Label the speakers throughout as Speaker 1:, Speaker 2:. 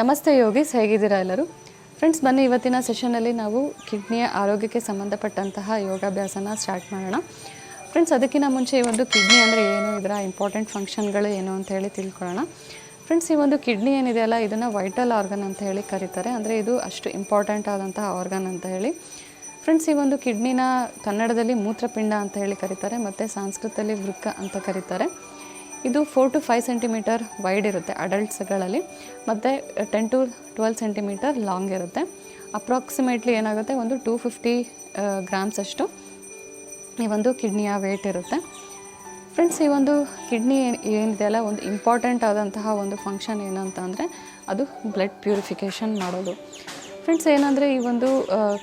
Speaker 1: ನಮಸ್ತೆ ಯೋಗೀಸ್ ಹೇಗಿದ್ದೀರಾ ಎಲ್ಲರೂ? ಫ್ರೆಂಡ್ಸ್ ಬನ್ನಿ, ಇವತ್ತಿನ ಸೆಷನಲ್ಲಿ ನಾವು ಕಿಡ್ನಿಯ ಆರೋಗ್ಯಕ್ಕೆ ಸಂಬಂಧಪಟ್ಟಂತಹ ಯೋಗಾಭ್ಯಾಸನ ಸ್ಟಾರ್ಟ್ ಮಾಡೋಣ. ಫ್ರೆಂಡ್ಸ್ ಅದಕ್ಕಿಂತ ಮುಂಚೆ ಈ ಒಂದು ಕಿಡ್ನಿ ಅಂದರೆ ಏನು, ಇದರ ಇಂಪಾರ್ಟೆಂಟ್ ಫಂಕ್ಷನ್ಗಳು ಏನು ಅಂತ ಹೇಳಿ ತಿಳ್ಕೊಳ್ಳೋಣ. ಫ್ರೆಂಡ್ಸ್ ಈ ಒಂದು ಕಿಡ್ನಿ ಏನಿದೆಯಲ್ಲ ಇದನ್ನು ವೈಟಲ್ ಆರ್ಗನ್ ಅಂತ ಹೇಳಿ ಕರೀತಾರೆ. ಅಂದರೆ ಇದು ಅಷ್ಟು ಇಂಪಾರ್ಟೆಂಟ್ ಆದಂತಹ ಆರ್ಗನ್ ಅಂತ ಹೇಳಿ. ಫ್ರೆಂಡ್ಸ್ ಈ ಒಂದು ಕಿಡ್ನಿನ ಕನ್ನಡದಲ್ಲಿ ಮೂತ್ರಪಿಂಡ ಅಂತ ಹೇಳಿ ಕರೀತಾರೆ, ಮತ್ತು ಸಂಸ್ಕೃತದಲ್ಲಿ ವೃಕ್ಕ ಅಂತ ಕರೀತಾರೆ. ಇದು four to five centimetre wide ಇರುತ್ತೆ ಅಡಲ್ಟ್ಸ್ಗಳಲ್ಲಿ ಮತ್ತು ten to twelve centimetre long ಇರುತ್ತೆ. ಅಪ್ರಾಕ್ಸಿಮೇಟ್ಲಿ ಏನಾಗುತ್ತೆ? ಒಂದು ಟೂ ಫಿಫ್ಟಿ ಗ್ರಾಮ್ಸ್ ಅಷ್ಟು ಈ ಒಂದು ಕಿಡ್ನಿಯ ವೇಟ್ ಇರುತ್ತೆ. ಫ್ರೆಂಡ್ಸ್ ಈ ಒಂದು ಕಿಡ್ನಿ ಏನಿದೆಯಲ್ಲ ಒಂದು ಇಂಪಾರ್ಟೆಂಟ್ ಆದಂತಹ ಒಂದು ಫಂಕ್ಷನ್ ಏನಂತ ಅಂದರೆ ಅದು ಬ್ಲಡ್ ಪ್ಯೂರಿಫಿಕೇಷನ್ ಮಾಡೋದು. ಫ್ರೆಂಡ್ಸ್ ಏನಂದರೆ ಈ ಒಂದು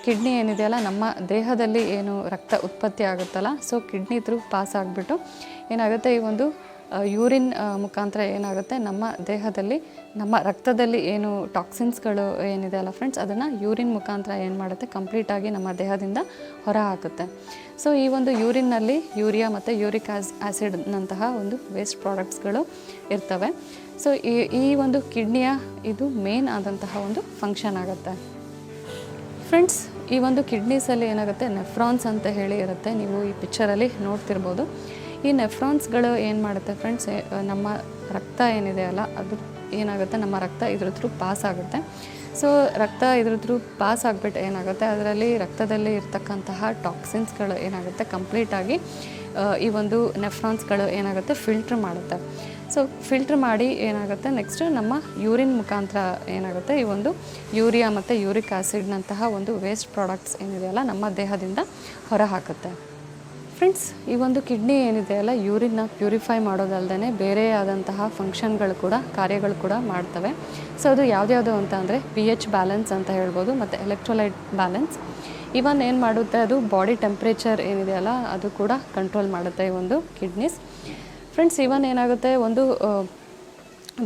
Speaker 1: ಕಿಡ್ನಿ ಏನಿದೆಯಲ್ಲ ನಮ್ಮ ದೇಹದಲ್ಲಿ ಏನು ರಕ್ತ ಉತ್ಪತ್ತಿ ಆಗುತ್ತಲ್ಲ ಸೊ ಕಿಡ್ನಿ ಥ್ರೂ ಪಾಸ್ ಆಗಿಬಿಟ್ಟು ಏನಾಗುತ್ತೆ? ಈ ಒಂದು ಯೂರಿನ್ ಮುಖಾಂತರ ಏನಾಗುತ್ತೆ? ನಮ್ಮ ದೇಹದಲ್ಲಿ, ನಮ್ಮ ರಕ್ತದಲ್ಲಿ ಏನು ಟಾಕ್ಸಿನ್ಸ್ಗಳು ಏನಿದೆ ಅಲ್ಲ ಫ್ರೆಂಡ್ಸ್ ಅದನ್ನು ಯೂರಿನ್ ಮುಖಾಂತರ ಏನು ಮಾಡುತ್ತೆ? ಕಂಪ್ಲೀಟಾಗಿ ನಮ್ಮ ದೇಹದಿಂದ ಹೊರ ಹಾಕುತ್ತೆ. ಸೊ ಈ ಒಂದು ಯೂರಿನ್ನಲ್ಲಿ ಯೂರಿಯಾ ಮತ್ತು ಯೂರಿಕ್ ಆಸ್ ಆ್ಯಸಿಡ್ನಂತಹ ಒಂದು ವೇಸ್ಟ್ ಪ್ರಾಡಕ್ಟ್ಸ್ಗಳು ಇರ್ತವೆ. ಸೊ ಈ ಈ ಒಂದು ಕಿಡ್ನಿಯ ಇದು ಮೇನ್ ಆದಂತಹ ಒಂದು ಫಂಕ್ಷನ್ ಆಗುತ್ತೆ. ಫ್ರೆಂಡ್ಸ್ ಈ ಒಂದು ಕಿಡ್ನೀಸಲ್ಲಿ ಏನಾಗುತ್ತೆ? ನೆಫ್ರಾನ್ಸ್ ಅಂತ ಹೇಳಿ ಇರುತ್ತೆ. ನೀವು ಈ ಪಿಕ್ಚರಲ್ಲಿ ನೋಡ್ತಿರ್ಬೋದು. ಈ ನೆಫ್ರಾನ್ಸ್ಗಳು ಏನು ಮಾಡುತ್ತೆ ಫ್ರೆಂಡ್ಸ್ ನಮ್ಮ ರಕ್ತ ಏನಿದೆ ಅಲ್ಲ, ಅದು ಏನಾಗುತ್ತೆ? ನಮ್ಮ ರಕ್ತ ಇದ್ರ ಥ್ರೂ ಪಾಸ್ ಆಗುತ್ತೆ. ಸೊ ರಕ್ತ ಇದ್ರ ಥ್ರೂ ಪಾಸ್ ಆಗಿಬಿಟ್ಟು ಏನಾಗುತ್ತೆ? ಅದರಲ್ಲಿ ರಕ್ತದಲ್ಲಿ ಇರ್ತಕ್ಕಂತಹ ಟಾಕ್ಸಿನ್ಸ್ಗಳು ಏನಾಗುತ್ತೆ? ಕಂಪ್ಲೀಟಾಗಿ ಈ ಒಂದು ನೆಫ್ರಾನ್ಸ್ಗಳು ಏನಾಗುತ್ತೆ? ಫಿಲ್ಟ್ರ್ ಮಾಡುತ್ತೆ. ಸೊ ಫಿಲ್ಟ್ರ್ ಮಾಡಿ ಏನಾಗುತ್ತೆ? ನೆಕ್ಸ್ಟ್ ನಮ್ಮ ಯೂರಿನ್ ಮುಖಾಂತರ ಏನಾಗುತ್ತೆ? ಈ ಒಂದು ಯೂರಿಯಾ ಮತ್ತು ಯೂರಿಕ್ ಆ್ಯಸಿಡ್ನಂತಹ ಒಂದು ವೇಸ್ಟ್ ಪ್ರಾಡಕ್ಟ್ಸ್ ಏನಿದೆಯಲ್ಲ ನಮ್ಮ ದೇಹದಿಂದ ಹೊರ ಹಾಕುತ್ತೆ ಫ್ರೆಂಡ್ಸ್ ಈ ಒಂದು ಕಿಡ್ನಿ ಏನಿದೆ ಅಲ್ಲ ಯೂರಿನ್ನ ಪ್ಯೂರಿಫೈ ಮಾಡೋದಲ್ಲದೆ ಬೇರೆ ಆದಂತಹ ಫಂಕ್ಷನ್ಗಳು ಕೂಡ, ಕಾರ್ಯಗಳು ಕೂಡ ಮಾಡ್ತವೆ. ಸೊ ಅದು ಯಾವುದ್ಯಾವುದು ಅಂತ ಅಂದರೆ ಪಿ ಎಚ್ ಬ್ಯಾಲೆನ್ಸ್ ಅಂತ ಹೇಳ್ಬೋದು, ಮತ್ತು ಎಲೆಕ್ಟ್ರೋಲೈಟ್ ಬ್ಯಾಲೆನ್ಸ್ ಇವನ್ ಏನು ಮಾಡುತ್ತೆ, ಅದು ಬಾಡಿ ಟೆಂಪ್ರೇಚರ್ ಏನಿದೆಯಲ್ಲ ಅದು ಕೂಡ ಕಂಟ್ರೋಲ್ ಮಾಡುತ್ತೆ ಈ ಒಂದು ಕಿಡ್ನೀಸ್ ಫ್ರೆಂಡ್ಸ್ ಇವನ್ ಏನಾಗುತ್ತೆ, ಒಂದು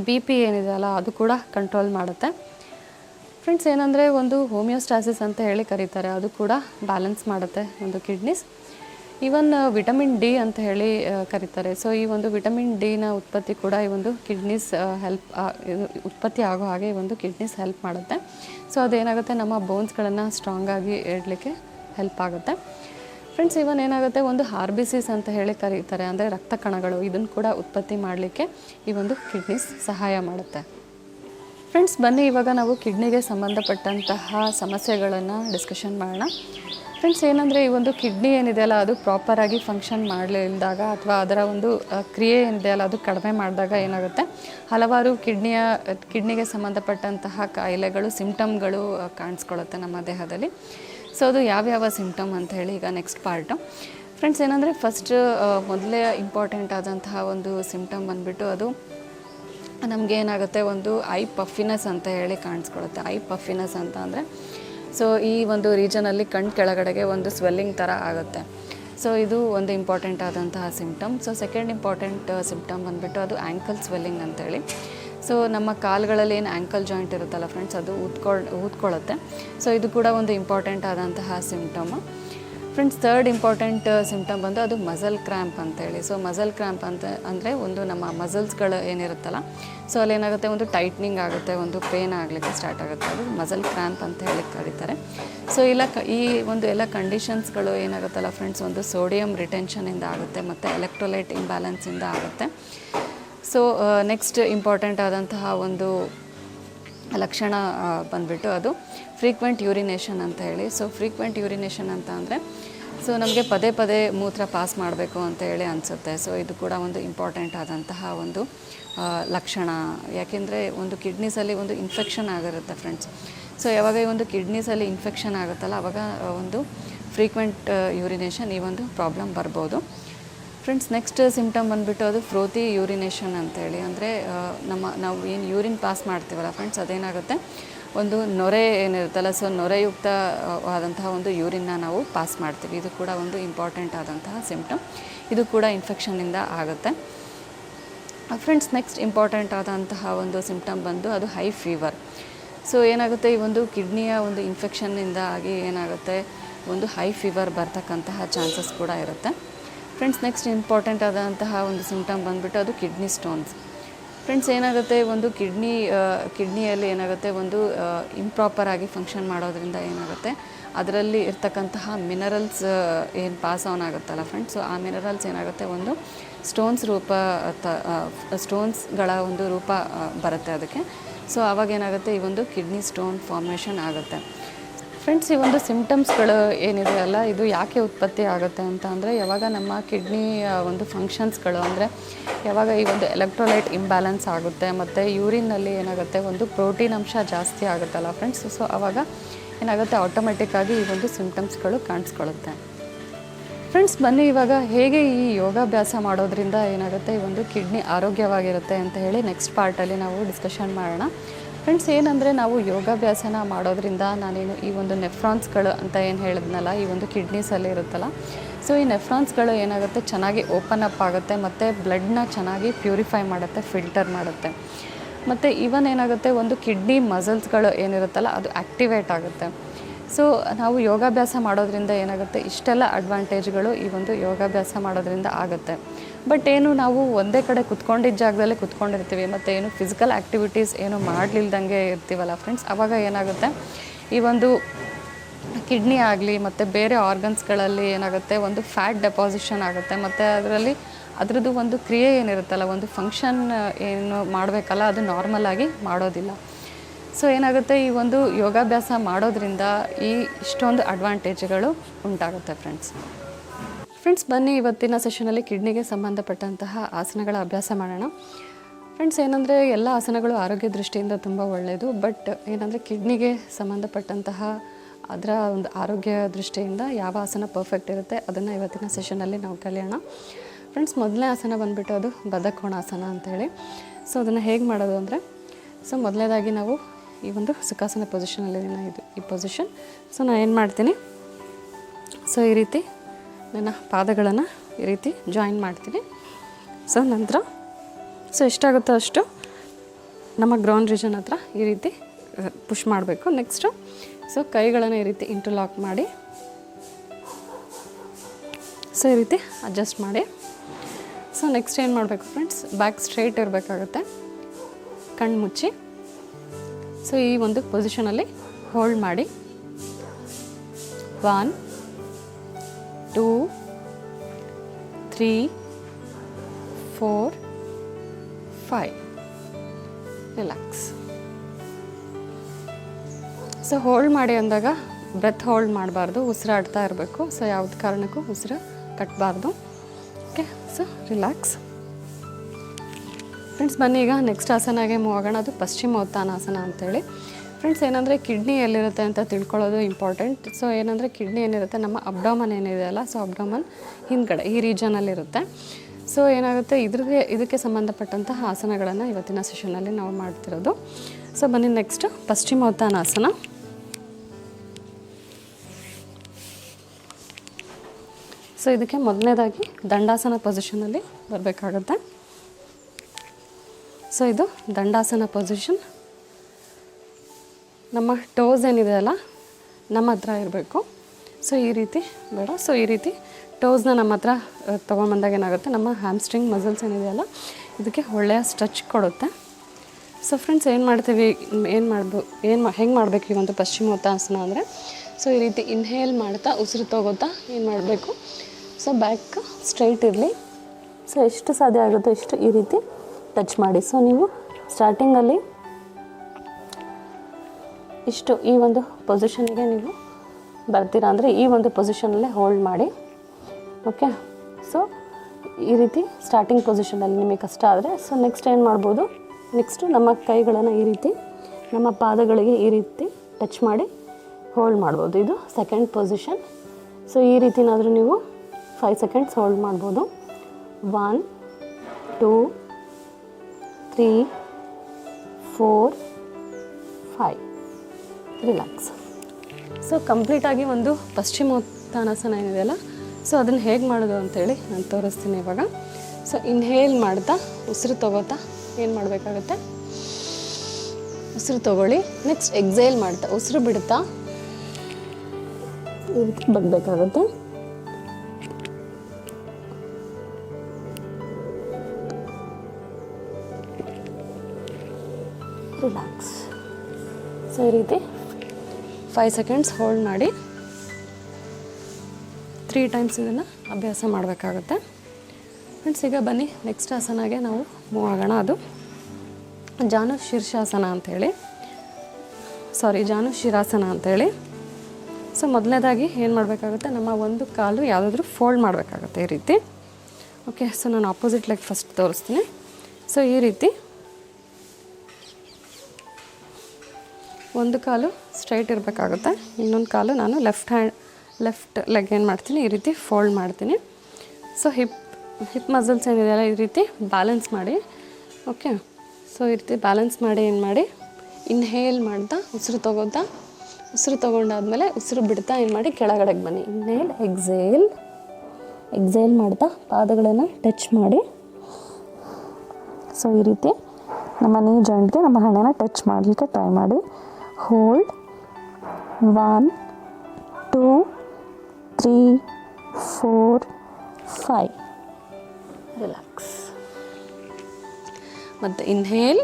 Speaker 1: ಬಿ ಪಿ ಏನಿದೆಯಲ್ಲ ಅದು ಕೂಡ ಕಂಟ್ರೋಲ್ ಮಾಡುತ್ತೆ. ಫ್ರೆಂಡ್ಸ್ ಏನಂದರೆ, ಒಂದು ಹೋಮಿಯೋಸ್ಟಾಸಿಸ್ ಅಂತ ಹೇಳಿ ಕರೀತಾರೆ, ಅದು ಕೂಡ ಬ್ಯಾಲೆನ್ಸ್ ಮಾಡುತ್ತೆ ಒಂದು ಕಿಡ್ನೀಸ್ ಈವನ್ ವಿಟಮಿನ್ ಡಿ ಅಂತ ಹೇಳಿ ಆ, ಕರೀತಾರೆ. ಸೊ ಈ ಒಂದು ವಿಟಮಿನ್ ಡಿನ ಉತ್ಪತ್ತಿ ಕೂಡ ಈ ಒಂದು ಕಿಡ್ನೀಸ್ ಹೆಲ್ಪ್ ಉತ್ಪತ್ತಿ ಆಗೋ ಹಾಗೆ ಈ ಒಂದು ಕಿಡ್ನೀಸ್ ಹೆಲ್ಪ್ ಮಾಡುತ್ತೆ. ಸೊ ಅದೇನಾಗುತ್ತೆ? ನಮ್ಮ ಬೋನ್ಸ್ಗಳನ್ನು ಸ್ಟ್ರಾಂಗಾಗಿ ಇಡಲಿಕ್ಕೆ ಹೆಲ್ಪ್ ಆಗುತ್ತೆ. ಫ್ರೆಂಡ್ಸ್ ಇವನ್ ಏನಾಗುತ್ತೆ? ಒಂದು ಹಾರ್ಬಿಸಿಸ್ ಅಂತ ಹೇಳಿ ಕರೀತಾರೆ. ಅಂದರೆ ರಕ್ತ ಕಣಗಳು ಇದನ್ನು ಕೂಡ ಉತ್ಪತ್ತಿ ಮಾಡಲಿಕ್ಕೆ ಈ ಒಂದು ಕಿಡ್ನೀಸ್ ಸಹಾಯ ಮಾಡುತ್ತೆ. ಫ್ರೆಂಡ್ಸ್ ಬನ್ನಿ ಇವಾಗ ನಾವು ಕಿಡ್ನಿಗೆ ಸಂಬಂಧಪಟ್ಟಂತಹ ಸಮಸ್ಯೆಗಳನ್ನು ಡಿಸ್ಕಷನ್ ಮಾಡೋಣ. ಫ್ರೆಂಡ್ಸ್ ಏನಂದರೆ ಈ ಒಂದು ಕಿಡ್ನಿ ಏನಿದೆಯಲ್ಲ ಅದು ಪ್ರಾಪರಾಗಿ ಫಂಕ್ಷನ್ ಮಾಡಲಿಲ್ಲದಾಗ ಅಥವಾ ಅದರ ಒಂದು ಕ್ರಿಯೆ ಏನಿದೆ ಅಲ್ಲ, ಅದು ಕಡಿಮೆ ಮಾಡಿದಾಗ ಏನಾಗುತ್ತೆ? ಹಲವಾರು ಕಿಡ್ನಿಯ ಕಿಡ್ನಿಗೆ ಸಂಬಂಧಪಟ್ಟಂತಹ ಕಾಯಿಲೆಗಳು ಸಿಂಪ್ಟಮ್ಗಳು ಕಾಣಿಸ್ಕೊಳ್ಳುತ್ತೆ ನಮ್ಮ ದೇಹದಲ್ಲಿ. ಸೊ ಅದು ಯಾವ್ಯಾವ ಸಿಂಪ್ಟಮ್ ಅಂತ ಹೇಳಿ ಈಗ ನೆಕ್ಸ್ಟ್ ಪಾರ್ಟು ಫ್ರೆಂಡ್ಸ್ ಏನಂದರೆ ಫಸ್ಟ್ ಮೊದಲೇ ಇಂಪಾರ್ಟೆಂಟ್ ಆದಂತಹ ಒಂದು ಸಿಂಪ್ಟಮ್ ಬಂದುಬಿಟ್ಟು ಅದು ನಮಗೆ ಏನಾಗುತ್ತೆ? ಒಂದು ಐ ಪಫಿನೆಸ್ ಅಂತ ಹೇಳಿ ಕಾಣಿಸ್ಕೊಳುತ್ತೆ ಐ ಪಫಿನೆಸ್ ಅಂತ ಅಂದರೆ ಸೊ ಈ ಒಂದು ರೀಜನಲ್ಲಿ ಕಣ್ಣು ಕೆಳಗಡೆಗೆ ಒಂದು ಸ್ವೆಲ್ಲಿಂಗ್ ಥರ ಆಗುತ್ತೆ. ಸೊ ಇದು ಒಂದು ಇಂಪಾರ್ಟೆಂಟ್ ಆದಂತಹ symptom so second important symptom ಬಂದುಬಿಟ್ಟು ಅದು ಆ್ಯಂಕಲ್ ಸ್ವೆಲ್ಲಿಂಗ್ ಅಂತೇಳಿ. ಸೊ ನಮ್ಮ ಕಾಲುಗಳಲ್ಲಿ ಏನು ಆ್ಯಂಕಲ್ ಜಾಯಿಂಟ್ ಇರುತ್ತಲ್ಲ ಫ್ರೆಂಡ್ಸ್ ಅದು ಊದ್ಕೊಳ್, ಊದ್ಕೊಳ್ಳುತ್ತೆ. ಸೊ ಇದು ಕೂಡ ಒಂದು ಇಂಪಾರ್ಟೆಂಟ್ ಆದಂತಹ symptom friends third important symptom ಬಂದು ಅದು ಮಸಲ್ ಕ್ರ್ಯಾಂಪ್ ಅಂತೇಳಿ ಸೊ ಮಸಲ್ ಕ್ರ್ಯಾಂಪ್ ಅಂತ ಅಂದರೆ ಒಂದು ನಮ್ಮ ಮಸಲ್ಸ್ಗಳು ಏನಿರುತ್ತಲ್ಲ ಸೊ ಅಲ್ಲಿ ಏನಾಗುತ್ತೆ ಒಂದು ಟೈಟ್ನಿಂಗ್ ಆಗುತ್ತೆ, ಒಂದು ಪೇನ್ ಆಗಲಿಕ್ಕೆ ಸ್ಟಾರ್ಟ್ ಆಗುತ್ತೆ. ಅದು ಮಸಲ್ ಕ್ರ್ಯಾಂಪ್ ಅಂತ ಹೇಳಿ ಕರೀತಾರೆ. ಸೊ ಇಲ್ಲ ಈ ಒಂದು ಎಲ್ಲ ಕಂಡೀಷನ್ಸ್ಗಳು ಏನಾಗುತ್ತಲ್ಲ ಫ್ರೆಂಡ್ಸ್ ಒಂದು ಸೋಡಿಯಂ ರಿಟೆನ್ಷನಿಂದ ಆಗುತ್ತೆ, ಮತ್ತು ಎಲೆಕ್ಟ್ರೋಲೈಟ್ ಇಂಬ್ಯಾಲೆನ್ಸಿಂದ ಆಗುತ್ತೆ. ಸೊ ನೆಕ್ಸ್ಟ್ ಇಂಪಾರ್ಟೆಂಟ್ ಆದಂತಹ ಒಂದು ಲಕ್ಷಣ ಬಂದ್ಬಿಟ್ಟು ಅದು. ಫ್ರೀಕ್ವೆಂಟ್ ಯೂರಿನೇಷನ್ ಅಂತ ಹೇಳಿ. ಸೊ ಫ್ರೀಕ್ವೆಂಟ್ ಯೂರಿನೇಷನ್ ಅಂತ ಅಂದರೆ ಸೊ ನಮಗೆ ಪದೇ ಪದೇ ಮೂತ್ರ ಪಾಸ್ ಮಾಡಬೇಕು ಅಂತ ಹೇಳಿ ಅನಿಸುತ್ತೆ. ಸೊ ಇದು ಕೂಡ ಒಂದು ಇಂಪಾರ್ಟೆಂಟ್ ಆದಂತಹ ಒಂದು ಲಕ್ಷಣ. ಯಾಕೆಂದರೆ ಒಂದು ಕಿಡ್ನೀಸಲ್ಲಿ ಒಂದು ಇನ್ಫೆಕ್ಷನ್ ಆಗಿರುತ್ತೆ ಫ್ರೆಂಡ್ಸ್ ಸೊ ಯಾವಾಗ ಈ ಒಂದು ಕಿಡ್ನೀಸಲ್ಲಿ ಇನ್ಫೆಕ್ಷನ್ ಆಗುತ್ತಲ್ಲ, ಅವಾಗ ಒಂದು ಫ್ರೀಕ್ವೆಂಟ್ ಯೂರಿನೇಷನ್ ಈ ಒಂದು ಪ್ರಾಬ್ಲಮ್ ಬರ್ಬೋದು. ಫ್ರೆಂಡ್ಸ್ ನೆಕ್ಸ್ಟ್ ಸಿಂಪ್ಟಮ್ ಬಂದುಬಿಟ್ಟು ಅದು ಫ್ರೋತಿ ಯೂರಿನೇಷನ್ ಅಂತೇಳಿ ಅಂದರೆ ನಮ್ಮ, ನಾವು ಏನು ಯೂರಿನ್ ಪಾಸ್ ಮಾಡ್ತೀವಲ್ಲ ಫ್ರೆಂಡ್ಸ್ ಅದೇನಾಗುತ್ತೆ? ಒಂದು ನೊರೆ ಏನಿರುತ್ತಲ್ಲ ಸೊ ನೊರೆಯುಕ್ತ ಆದಂತಹ ಒಂದು ಯೂರಿನ್ನ ನಾವು ಪಾಸ್ ಮಾಡ್ತೀವಿ. ಇದು ಕೂಡ ಒಂದು ಇಂಪಾರ್ಟೆಂಟ್ ಆದಂತಹ ಸಿಂಪ್ಟಮ್ ಇದು ಕೂಡ ಇನ್ಫೆಕ್ಷನ್ನಿಂದ ಆಗುತ್ತೆ. ಫ್ರೆಂಡ್ಸ್ ನೆಕ್ಸ್ಟ್ ಇಂಪಾರ್ಟೆಂಟ್ ಆದಂತಹ ಒಂದು ಸಿಂಪ್ಟಮ್ ಬಂದು ಅದು ಹೈ ಫೀವರ್ ಸೊ ಏನಾಗುತ್ತೆ? ಈ ಒಂದು ಕಿಡ್ನಿಯ ಒಂದು ಇನ್ಫೆಕ್ಷನ್ನಿಂದ ಆಗಿ ಏನಾಗುತ್ತೆ? ಒಂದು ಹೈ ಫೀವರ್ ಬರ್ತಕ್ಕಂತಹ ಚಾನ್ಸಸ್ ಕೂಡ ಇರುತ್ತೆ. ಫ್ರೆಂಡ್ಸ್ ನೆಕ್ಸ್ಟ್ ಇಂಪಾರ್ಟೆಂಟ್ ಆದಂತಹ ಒಂದು ಸಿಂಪ್ಟಮ್ ಬಂದುಬಿಟ್ಟು ಅದು ಕಿಡ್ನಿ ಸ್ಟೋನ್ಸ್ ಫ್ರೆಂಡ್ಸ್, ಏನಾಗುತ್ತೆ? ಒಂದು ಕಿಡ್ನಿ ಕಿಡ್ನಿಯಲ್ಲಿ ಏನಾಗುತ್ತೆ? ಒಂದು ಇಂಪ್ರಾಪರ್ ಆಗಿ ಫಂಕ್ಷನ್ ಮಾಡೋದ್ರಿಂದ ಏನಾಗುತ್ತೆ? ಅದರಲ್ಲಿ ಇರ್ತಕ್ಕಂತಹ ಮಿನರಲ್ಸ್ ಏನು ಪಾಸ್ ಆನ್ ಆಗುತ್ತಲ್ಲ ಫ್ರೆಂಡ್ಸ್ ಸೊ ಆ ಮಿನರಲ್ಸ್ ಏನಾಗುತ್ತೆ? ಒಂದು ಸ್ಟೋನ್ಸ್ ರೂಪ, ತ ಸ್ಟೋನ್ಸ್ಗಳ ಒಂದು ರೂಪ ಬರುತ್ತೆ ಅದಕ್ಕೆ. ಸೊ ಆವಾಗ ಏನಾಗುತ್ತೆ ಈ ಒಂದು ಕಿಡ್ನಿ ಸ್ಟೋನ್ ಫಾರ್ಮೇಷನ್ ಆಗುತ್ತೆ. ಫ್ರೆಂಡ್ಸ್, ಈ ಒಂದು ಸಿಂಪ್ಟಮ್ಸ್ಗಳು ಏನಿದೆ ಅಲ್ಲ, ಇದು ಯಾಕೆ ಉತ್ಪತ್ತಿ ಆಗುತ್ತೆ ಅಂತ ಅಂದರೆ, ಯಾವಾಗ ನಮ್ಮ ಕಿಡ್ನಿ ಒಂದು ಫಂಕ್ಷನ್ಸ್ಗಳು ಅಂದರೆ, ಯಾವಾಗ ಈ ಒಂದು ಎಲೆಕ್ಟ್ರೋಲೈಟ್ ಇಂಬ್ಯಾಲೆನ್ಸ್ ಆಗುತ್ತೆ, ಮತ್ತು ಯೂರಿನ್ನಲ್ಲಿ ಏನಾಗುತ್ತೆ, ಒಂದು ಪ್ರೋಟೀನ್ ಅಂಶ ಜಾಸ್ತಿ ಆಗುತ್ತಲ್ಲ ಫ್ರೆಂಡ್ಸ್, ಸೊ ಆವಾಗ ಏನಾಗುತ್ತೆ ಆಟೋಮೆಟಿಕ್ಕಾಗಿ ಈ ಒಂದು ಸಿಂಪ್ಟಮ್ಸ್ಗಳು ಕಾಣಿಸ್ಕೊಳ್ಳುತ್ತೆ. ಫ್ರೆಂಡ್ಸ್, ಬನ್ನಿ ಇವಾಗ ಹೇಗೆ ಈ ಯೋಗಾಭ್ಯಾಸ ಮಾಡೋದ್ರಿಂದ ಏನಾಗುತ್ತೆ, ಈ ಒಂದು ಕಿಡ್ನಿ ಆರೋಗ್ಯವಾಗಿರುತ್ತೆ ಅಂತ ಹೇಳಿ ನೆಕ್ಸ್ಟ್ ಪಾರ್ಟಲ್ಲಿ ನಾವು ಡಿಸ್ಕಷನ್ ಮಾಡೋಣ. ಫ್ರೆಂಡ್ಸ್ ಏನಂದರೆ ನಾವು ಯೋಗಾಭ್ಯಾಸನ ಮಾಡೋದ್ರಿಂದ ನಾನೇನು ಈ ಒಂದು ನೆಫ್ರಾನ್ಸ್ಗಳು ಅಂತ ಏನು ಹೇಳಿದ್ನಲ್ಲ, ಈ ಒಂದು ಕಿಡ್ನೀಸಲ್ಲಿ ಇರುತ್ತಲ್ಲ ಸೊ ಈ ನೆಫ್ರಾನ್ಸ್ಗಳು ಏನಾಗುತ್ತೆ ಚೆನ್ನಾಗಿ ಓಪನ್ ಅಪ್ ಆಗುತ್ತೆ, ಮತ್ತು ಬ್ಲಡ್ನ ಚೆನ್ನಾಗಿ ಪ್ಯೂರಿಫೈ ಮಾಡುತ್ತೆ ಫಿಲ್ಟರ್ ಮಾಡುತ್ತೆ. ಮತ್ತು ಈವನ್ ಏನಾಗುತ್ತೆ ಒಂದು ಕಿಡ್ನಿ ಮಸಲ್ಸ್ಗಳು ಏನಿರುತ್ತಲ್ಲ, ಅದು ಆ್ಯಕ್ಟಿವೇಟ್ ಆಗುತ್ತೆ. ಸೊ ನಾವು ಯೋಗಾಭ್ಯಾಸ ಮಾಡೋದ್ರಿಂದ ಏನಾಗುತ್ತೆ, ಇಷ್ಟೆಲ್ಲ ಅಡ್ವಾಂಟೇಜ್ಗಳು ಈ ಒಂದು ಯೋಗಾಭ್ಯಾಸ ಮಾಡೋದ್ರಿಂದ ಆಗುತ್ತೆ. ಬಟ್ ಏನು ನಾವು ಒಂದೇ ಕಡೆ ಕುತ್ಕೊಂಡಿದ್ದ ಜಾಗದಲ್ಲೇ ಕುತ್ಕೊಂಡಿರ್ತೀವಿ, ಮತ್ತು ಏನು ಫಿಸಿಕಲ್ ಆ್ಯಕ್ಟಿವಿಟೀಸ್ ಏನು ಮಾಡಲಿಲ್ದಂಗೆ ಇರ್ತೀವಲ್ಲ ಫ್ರೆಂಡ್ಸ್ ಆವಾಗ ಏನಾಗುತ್ತೆ? ಈ ಒಂದು ಕಿಡ್ನಿ ಆಗಲಿ, ಮತ್ತು ಬೇರೆ ಆರ್ಗನ್ಸ್ಗಳಲ್ಲಿ ಏನಾಗುತ್ತೆ? ಒಂದು ಫ್ಯಾಟ್ ಡೆಪಾಸಿಷನ್ ಆಗುತ್ತೆ. ಮತ್ತು ಅದರಲ್ಲಿ ಅದರದ್ದು ಒಂದು ಕ್ರಿಯೆ ಏನಿರುತ್ತಲ್ಲ, ಒಂದು ಫಂಕ್ಷನ್ ಏನು ಮಾಡಬೇಕಲ್ಲ, ಅದು ನಾರ್ಮಲ್ ಆಗಿ ಮಾಡೋದಿಲ್ಲ. ಸೊ ಏನಾಗುತ್ತೆ? ಈ ಒಂದು ಯೋಗಾಭ್ಯಾಸ ಮಾಡೋದ್ರಿಂದ ಈ ಇಷ್ಟೊಂದು ಅಡ್ವಾಂಟೇಜ್ಗಳು ಉಂಟಾಗುತ್ತೆ ಫ್ರೆಂಡ್ಸ್ ಫ್ರೆಂಡ್ಸ್ ಬನ್ನಿ ಇವತ್ತಿನ ಸೆಷನಲ್ಲಿ ಕಿಡ್ನಿಗೆ ಸಂಬಂಧಪಟ್ಟಂತಹ ಆಸನಗಳ ಅಭ್ಯಾಸ ಮಾಡೋಣ. ಫ್ರೆಂಡ್ಸ್ ಏನಂದರೆ ಎಲ್ಲ ಆಸನಗಳು ಆರೋಗ್ಯ ದೃಷ್ಟಿಯಿಂದ ತುಂಬ ಒಳ್ಳೆಯದು ಬಟ್ ಏನಂದರೆ ಕಿಡ್ನಿಗೆ ಸಂಬಂಧಪಟ್ಟಂತಹ ಅದರ ಒಂದು ಆರೋಗ್ಯ ದೃಷ್ಟಿಯಿಂದ ಯಾವ ಆಸನ ಪರ್ಫೆಕ್ಟ್ ಇರುತ್ತೆ ಅದನ್ನು ಇವತ್ತಿನ ಸೆಷನಲ್ಲಿ ನಾವು ಕಲಿಯೋಣ. ಫ್ರೆಂಡ್ಸ್ ಮೊದಲನೇ ಆಸನ ಬಂದುಬಿಟ್ಟು ಅದು ಬದಕೋಣಾಸನ ಅಂತೇಳಿ. ಸೊ ಅದನ್ನು ಹೇಗೆ ಮಾಡೋದು ಅಂದರೆ ಸೊ ಮೊದಲನೇದಾಗಿ ನಾವು ಈ ಒಂದು ಸುಖಾಸನ ಪೊಸಿಷನಲ್ಲಿ ಇದು, ಈ ಪೊಸಿಷನ್ ಸೊ ನಾನು ಏನು ಮಾಡ್ತೀನಿ? ಸೊ ಈ ರೀತಿ ನನ್ನ ಪಾದಗಳನ್ನು ಈ ರೀತಿ ಜಾಯಿನ್ ಮಾಡ್ತೀನಿ. ಸೊ ನಂತರ ಸೊ ಎಷ್ಟಾಗುತ್ತೋ ಅಷ್ಟು ನಮ್ಮ ಗ್ರೌಂಡ್ ರೀಜನ್ ಹತ್ರ ಈ ರೀತಿ ಪುಷ್ ಮಾಡಬೇಕು. ನೆಕ್ಸ್ಟು ಸೊ ಕೈಗಳನ್ನು ಈ ರೀತಿ ಇಂಟರ್ಲಾಕ್ ಮಾಡಿ ಸೊ ಈ ರೀತಿ ಅಡ್ಜಸ್ಟ್ ಮಾಡಿ. ಸೊ ನೆಕ್ಸ್ಟ್ ಏನು ಮಾಡಬೇಕು ಫ್ರೆಂಡ್ಸ್ ಬ್ಯಾಕ್ ಸ್ಟ್ರೈಟ್ ಇರಬೇಕಾಗುತ್ತೆ. ಕಣ್ಣು ಮುಚ್ಚಿ ಸೊ ಈ ಒಂದು ಪೊಸಿಷನಲ್ಲಿ ಹೋಲ್ಡ್ ಮಾಡಿ. One two, three, four, five. Relax so hold ಮಾಡಿ ಅಂದಾಗ ಬ್ರೆತ್ ಹೋಲ್ಡ್ ಮಾಡಬಾರ್ದು, ಉಸಿರಾಡ್ತಾ ಇರಬೇಕು. ಸೊ ಯಾವುದು ಕಾರಣಕ್ಕೂ ಉಸಿರು ಕಟ್ಟಬಾರ್ದು ಓಕೆ ಸೊ ರಿಲ್ಯಾಕ್ಸ್ ಫ್ರೆಂಡ್ಸ್ ಬನ್ನಿ ಈಗ ನೆಕ್ಸ್ಟ್ ಆಸನಾಗೆ ಮೂವ್ ಆಗೋಣ ಅದು ಪಶ್ಚಿಮೋತ್ತಾನಾಸನ ಅಂತೇಳಿ. ಫ್ರೆಂಡ್ಸ್, ಏನಂದರೆ ಕಿಡ್ನಿ ಎಲ್ಲಿರುತ್ತೆ ಅಂತ ತಿಳ್ಕೊಳ್ಳೋದು ಇಂಪಾರ್ಟೆಂಟ್ ಸೊ ಏನಂದರೆ ಕಿಡ್ನಿ ಏನಿರುತ್ತೆ, ನಮ್ಮ ಅಬ್ಡಾಮನ್ ಏನಿದೆ ಅಲ್ಲ ಸೊ ಅಬ್ಡಾಮನ್ ಹಿಂದ್ಗಡೆ, ಈ ರೀಜನಲ್ಲಿರುತ್ತೆ ಸೊ ಏನಾಗುತ್ತೆ ಇದ್ರಿಗೆ ಇದಕ್ಕೆ ಸಂಬಂಧಪಟ್ಟಂತಹ ಆಸನಗಳನ್ನು ಇವತ್ತಿನ ಸೆಷನಲ್ಲಿ ನಾವು ಮಾಡ್ತಿರೋದು. ಸೊ ಬನ್ನಿ ನೆಕ್ಸ್ಟ್ ಪಶ್ಚಿಮೋತ್ತಾನಾಸನ. ಸೊ ಇದಕ್ಕೆ ಮೊದಲನೇದಾಗಿ ದಂಡಾಸನ ಪೊಸಿಷನಲ್ಲಿ ಬರಬೇಕಾಗುತ್ತೆ. ಸೊ ಇದು ದಂಡಾಸನ ಪೊಸಿಷನ್ ನಮ್ಮ ಟೋಸ್ ಏನಿದೆ ಅಲ್ಲ, ನಮ್ಮ ಹತ್ರ ಇರಬೇಕು. ಸೊ ಈ ರೀತಿ, ಬೇಡ. ಸೊ ಈ ರೀತಿ ಟೋಸ್ನ ನಮ್ಮ ಹತ್ರ ತೊಗೊಂಬಂದಾಗ ಏನಾಗುತ್ತೆ? ನಮ್ಮ ಹ್ಯಾಮ್ಸ್ಟ್ರಿಂಗ್ ಮಸಲ್ಸ್ ಏನಿದೆಯಲ್ಲ ಇದಕ್ಕೆ ಒಳ್ಳೆಯ ಸ್ಟ್ರೆಚ್ ಕೊಡುತ್ತೆ. ಸೊ ಫ್ರೆಂಡ್ಸ್ ಏನು ಮಾಡ್ತೀವಿ? ಏನು ಮಾಡ್ಬೋ, ಏನು ಮಾ, ಹೆಂಗೆ ಮಾಡಬೇಕು ಈ ಒಂದು ಪಶ್ಚಿಮೋತ್ತಾಸನ ಅಂದರೆ? ಸೊ ಈ ರೀತಿ ಇನ್ಹೇಲ್ ಮಾಡ್ತಾ, ಉಸಿರು ತೊಗೋತಾ ಏನು ಮಾಡಬೇಕು? ಸೊ ಬ್ಯಾಕ್ ಸ್ಟ್ರೈಟ್ ಇರಲಿ. ಸೊ ಎಷ್ಟು ಸಾಧ್ಯ ಆಗುತ್ತೋ? ಎಷ್ಟು ಈ ರೀತಿ ಟಚ್ ಮಾಡಿ. ಸೊ ನೀವು ಸ್ಟಾರ್ಟಿಂಗಲ್ಲಿ ಇಷ್ಟು ಈ ಒಂದು ಪೊಸಿಷನ್ಗೆ ನೀವು ಬರ್ತೀರಾ ಅಂದರೆ ಈ ಒಂದು ಪೊಸಿಷನಲ್ಲೇ ಹೋಲ್ಡ್ ಮಾಡಿ. ಓಕೆ ಸೊ ಈ ರೀತಿ ಸ್ಟಾರ್ಟಿಂಗ್ ಪೊಸಿಷನಲ್ಲಿ ನಿಮಗೆ ಕಷ್ಟ ಆದರೆ ಸೊ ನೆಕ್ಸ್ಟ್ ಏನು ಮಾಡ್ಬೋದು? ನೆಕ್ಸ್ಟು ನಮ್ಮ ಕೈಗಳನ್ನು ಈ ರೀತಿ, ನಮ್ಮ ಪಾದಗಳಿಗೆ ಈ ರೀತಿ ಟಚ್ ಮಾಡಿ ಹೋಲ್ಡ್ ಮಾಡ್ಬೋದು. ಇದು ಸೆಕೆಂಡ್ ಪೊಸಿಷನ್ ಸೊ ಈ ರೀತಿನಾದರೂ ನೀವು ಫೈವ್ ಸೆಕೆಂಡ್ಸ್ ಹೋಲ್ಡ್ ಮಾಡ್ಬೋದು. One two three four five relax. So ಕಂಪ್ಲೀಟಾಗಿ ಒಂದು ಪಶ್ಚಿಮೋತ್ಥಾನಾಸನ ಏನಿದೆಯಲ್ಲ ಸೊ ಅದನ್ನು ಹೇಗೆ ಮಾಡೋದು ಅಂತೇಳಿ ನಾನು ತೋರಿಸ್ತೀನಿ ಇವಾಗ. ಸೊ ಇನ್ಹೇಲ್ ಮಾಡ್ತಾ, ಉಸಿರು ತಗೋತಾ, ಏನು ಮಾಡಬೇಕಾಗುತ್ತೆ? ಉಸಿರು ತಗೊಳ್ಳಿ. ನೆಕ್ಸ್ಟ್ ಎಕ್ಸೈಲ್ ಮಾಡ್ತಾ, ಉಸಿರು ಬಿಡ್ತಾ ಬಗ್ಬೇಕಾಗುತ್ತೆ ಫೈವ್ ಸೆಕೆಂಡ್ಸ್ ಹೋಲ್ಡ್ ಮಾಡಿ. ತ್ರೀ ಟೈಮ್ಸ್ ಇದನ್ನು ಅಭ್ಯಾಸ ಮಾಡಬೇಕಾಗುತ್ತೆ. ಫ್ರೆಂಡ್ಸ್ ಈಗ ಬನ್ನಿ ನೆಕ್ಸ್ಟ್ ಆಸನಾಗೆ ನಾವು ಮೂವ್ ಆಗೋಣ. ಅದು ಜಾನು ಶೀರ್ಷಾಸನ ಅಂಥೇಳಿ ಸಾರಿ ಜಾನು ಶಿರಾಸನ ಅಂಥೇಳಿ ಸೊ ಮೊದಲನೇದಾಗಿ ಏನು ಮಾಡಬೇಕಾಗುತ್ತೆ? ನಮ್ಮ ಒಂದು ಕಾಲು ಯಾವುದಾದ್ರೂ ಫೋಲ್ಡ್ ಮಾಡಬೇಕಾಗುತ್ತೆ ಈ ರೀತಿ. ಓಕೆ ಸೊ ನಾನು ಆಪೋಸಿಟ್ ಲೆಗ್ ಫಸ್ಟ್ ತೋರಿಸ್ತೀನಿ. ಸೊ ಈ ರೀತಿ ಒಂದು ಕಾಲು ಸ್ಟ್ರೈಟ್ ಇರಬೇಕಾಗುತ್ತೆ. ಇನ್ನೊಂದು ಕಾಲು ನಾನು ಲೆಫ್ಟ್ ಹ್ಯಾಂಡ್ ಲೆಫ್ಟ್ ಲೆಗ್ ಏನು ಮಾಡ್ತೀನಿ, ಈ ರೀತಿ ಫೋಲ್ಡ್ ಮಾಡ್ತೀನಿ. ಸೊ ಹಿಪ್ ಹಿಪ್ ಮಸಲ್ಸ್ ಏನಿದೆಯಲ್ಲ ಈ ರೀತಿ ಬ್ಯಾಲೆನ್ಸ್ ಮಾಡಿ ಓಕೆ ಸೊ ಈ ರೀತಿ ಬ್ಯಾಲೆನ್ಸ್ ಮಾಡಿ ಏನು ಮಾಡಿ ಇನ್ಹೇಲ್ ಮಾಡ್ತಾ, ಉಸಿರು ತಗೋತಾ, ಉಸಿರು ತೊಗೊಂಡಾದ್ಮೇಲೆ ಉಸಿರು ಬಿಡ್ತಾ ಏನು ಮಾಡಿ, ಕೆಳಗಡೆಗೆ ಬನ್ನಿ. ಇನ್ಹೇಲ್ ಎಕ್ಸೇಲ್ ಎಕ್ಸೇಲ್ ಮಾಡ್ತಾ, ಪಾದಗಳನ್ನು ಟಚ್ ಮಾಡಿ. ಸೊ ಈ ರೀತಿ ನಮ್ಮ ನೀ ಜಾಯಿಂಟ್ಗೆ ನಮ್ಮ ಹಣೆನ ಟಚ್ ಮಾಡಲಿಕ್ಕೆ ಟ್ರೈ ಮಾಡಿ. Hold one two three four five relax ಮತ್ತು ಇನ್ಹೇಲ್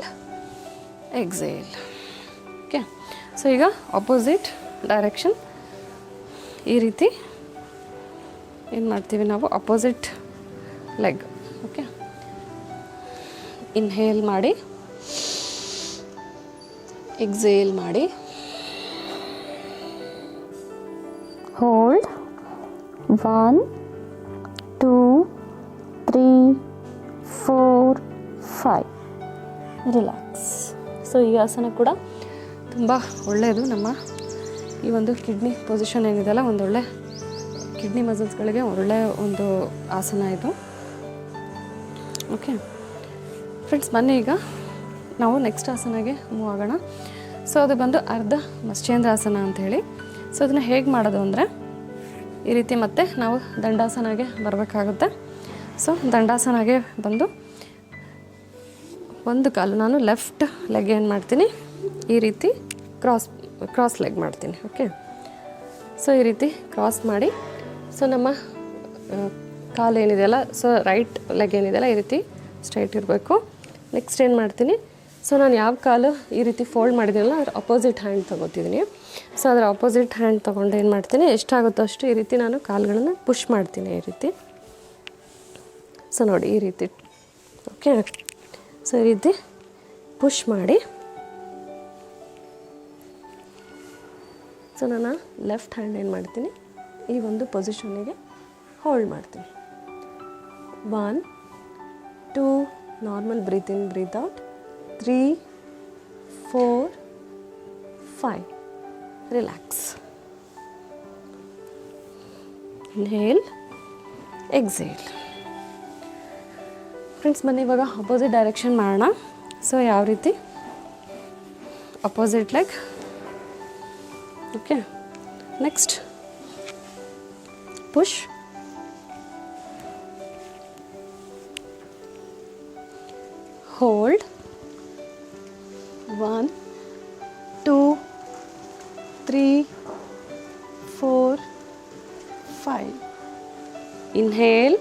Speaker 1: ಎಕ್ಸೇಲ್ ಓಕೆ ಸೊ ಈಗ ಆಪೋಸಿಟ್ ಡೈರೆಕ್ಷನ್ ಈ ರೀತಿ ಏನು ಮಾಡ್ತೀವಿ ನಾವು? ಅಪೋಸಿಟ್ ಲೆಗ್ ಓಕೆ ಇನ್ಹೇಲ್ ಮಾಡಿ. ಎಕ್ಸೇಲ್ ಮಾಡಿ. Hold one two three four five relax so ಈ ಆಸನ ಕೂಡ ತುಂಬ ಒಳ್ಳೆಯದು. ನಮ್ಮ ಈ ಒಂದು ಕಿಡ್ನಿ ಪೊಸಿಷನ್ ಏನಿದೆಯಲ್ಲ ಒಂದೊಳ್ಳೆ ಕಿಡ್ನಿ ಮಸಲ್ಸ್ಗಳಿಗೆ ಒಳ್ಳೆ ಒಂದು ಆಸನ ಇದು. ಓಕೆ ಫ್ರೆಂಡ್ಸ್ ಬನ್ನಿ ಈಗ. ನಾವು ನೆಕ್ಸ್ಟ್ ಆಸನಗೆ ಮೂವ್ ಆಗೋಣ. ಸೊ ಅದು ಬಂದು ಅರ್ಧ ಮಶ್ಚೇಂದ್ರಾಸನ ಅಂಥೇಳಿ. ಸೊ ಅದನ್ನು ಹೇಗೆ ಮಾಡೋದು ಅಂದರೆ, ಈ ರೀತಿ ಮತ್ತೆ ನಾವು ದಂಡಾಸನಾಗೆ ಬರಬೇಕಾಗುತ್ತೆ. ಸೊ ದಂಡಾಸನಾಗೆ ಬಂದು ಒಂದು ಕಾಲು, ನಾನು ಲೆಫ್ಟ್ ಲೆಗ್ ಏನು ಮಾಡ್ತೀನಿ, ಈ ರೀತಿ ಕ್ರಾಸ್ ಕ್ರಾಸ್ ಲೆಗ್ ಮಾಡ್ತೀನಿ ಓಕೆ ಸೊ ಈ ರೀತಿ ಕ್ರಾಸ್ ಮಾಡಿ, ಸೊ ನಮ್ಮ ಕಾಲು ಏನಿದೆಯಲ್ಲ, ಸೊ ರೈಟ್ ಲೆಗ್ ಏನಿದೆಯಲ್ಲ, ಈ ರೀತಿ ಸ್ಟ್ರೈಟ್ ಇರಬೇಕು. ನೆಕ್ಸ್ಟ್ ಏನು ಮಾಡ್ತೀನಿ ಸೊ ನಾನು ಯಾವ ಕಾಲು ಈ ರೀತಿ ಫೋಲ್ಡ್ ಮಾಡಿದ್ದೀನಲ್ಲ ಅದ್ರ ಅಪೋಸಿಟ್ ಹ್ಯಾಂಡ್ ತೊಗೋತಿದ್ದೀನಿ. ಸೊ ಅದರ ಅಪೋಸಿಟ್ ಹ್ಯಾಂಡ್ ತೊಗೊಂಡು ಏನು ಮಾಡ್ತೀನಿ, ಎಷ್ಟಾಗುತ್ತೋ ಅಷ್ಟು ಈ ರೀತಿ ನಾನು ಕಾಲುಗಳನ್ನು ಪುಷ್ ಮಾಡ್ತೀನಿ ಈ ರೀತಿ. ಸೊ ನೋಡಿ ಈ ರೀತಿ ಓಕೆ ಸೊ ಈ ರೀತಿ ಪುಷ್ ಮಾಡಿ. ಸೊ ನಾನು ಲೆಫ್ಟ್ ಹ್ಯಾಂಡ್ ಏನು ಮಾಡ್ತೀನಿ, ಈ ಒಂದು ಪೊಸಿಷನ್ನಿಗೆ ಹೋಲ್ಡ್ ಮಾಡ್ತೀನಿ. One two normal breathe in breathe out three four five relax inhale exhale friends ಬನ್ನಿ, ಇವಾಗ ಅಪೋಸಿಟ್ ಡೈರೆಕ್ಷನ್ ಮಾಡೋಣ. ಸೊ ಯಾವ ರೀತಿ? Opposite leg okay next push hold one, two, three, four, five. Inhale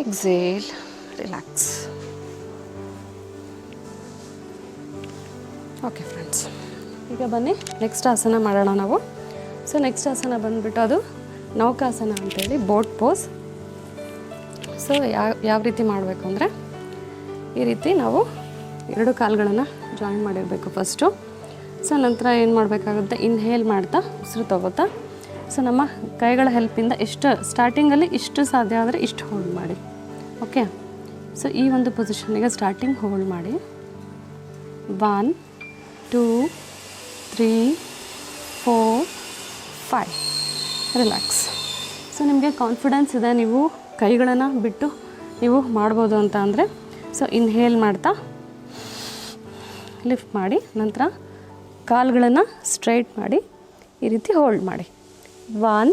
Speaker 1: exhale relax okay friends ಈಗ ಬನ್ನಿ. Next ಆಸನ ಮಾಡೋಣ ನಾವು. ಸೊ ನೆಕ್ಸ್ಟ್ ಆಸನ ಬಂದುಬಿಟ್ಟು ಅದು ನೌಕಾಸನ ಅಂತೇಳಿ ಬೋಟ್ ಪೋಸ್ ಸೊ ಯಾವ ಯಾವ ರೀತಿ ಮಾಡಬೇಕು ಅಂದರೆ ಈ ರೀತಿ ನಾವು ಎರಡು ಕಾಲುಗಳನ್ನು ಜಾಯಿನ್ ಮಾಡಿರಬೇಕು ಫಸ್ಟು ಸೊ ನಂತರ ಏನು ಮಾಡಬೇಕಾಗುತ್ತೆ? ಇನ್ಹೇಲ್ ಮಾಡ್ತಾ, ಉಸಿರು ತಗೋತಾ. ಸೊ ನಮ್ಮ ಕೈಗಳ ಹೆಲ್ಪಿಂದ ಎಷ್ಟು ಸ್ಟಾರ್ಟಿಂಗಲ್ಲಿ ಇಷ್ಟು ಸಾಧ್ಯ ಆದರೆ ಇಷ್ಟು ಹೋಲ್ಡ್ ಮಾಡಿ. ಓಕೆ ಸೊ ಈ ಒಂದು ಪೊಸಿಷನ್ನಿಗೆ ಸ್ಟಾರ್ಟಿಂಗ್ ಹೋಲ್ಡ್ ಮಾಡಿ. One two three four five relax so ನಿಮಗೆ ಕಾನ್ಫಿಡೆನ್ಸ್ ಇದೆ ನೀವು ಕೈಗಳನ್ನು ಬಿಟ್ಟು ನೀವು ಮಾಡ್ಬೋದು ಅಂತ ಅಂದರೆ ಸೊ ಇನ್ಹೇಲ್ ಮಾಡ್ತಾ ಲಿಫ್ಟ್ ಮಾಡಿ, ನಂತರ ಕಾಲುಗಳನ್ನು ಸ್ಟ್ರೈಟ್ ಮಾಡಿ, ಈ ರೀತಿ ಹೋಲ್ಡ್ ಮಾಡಿ. One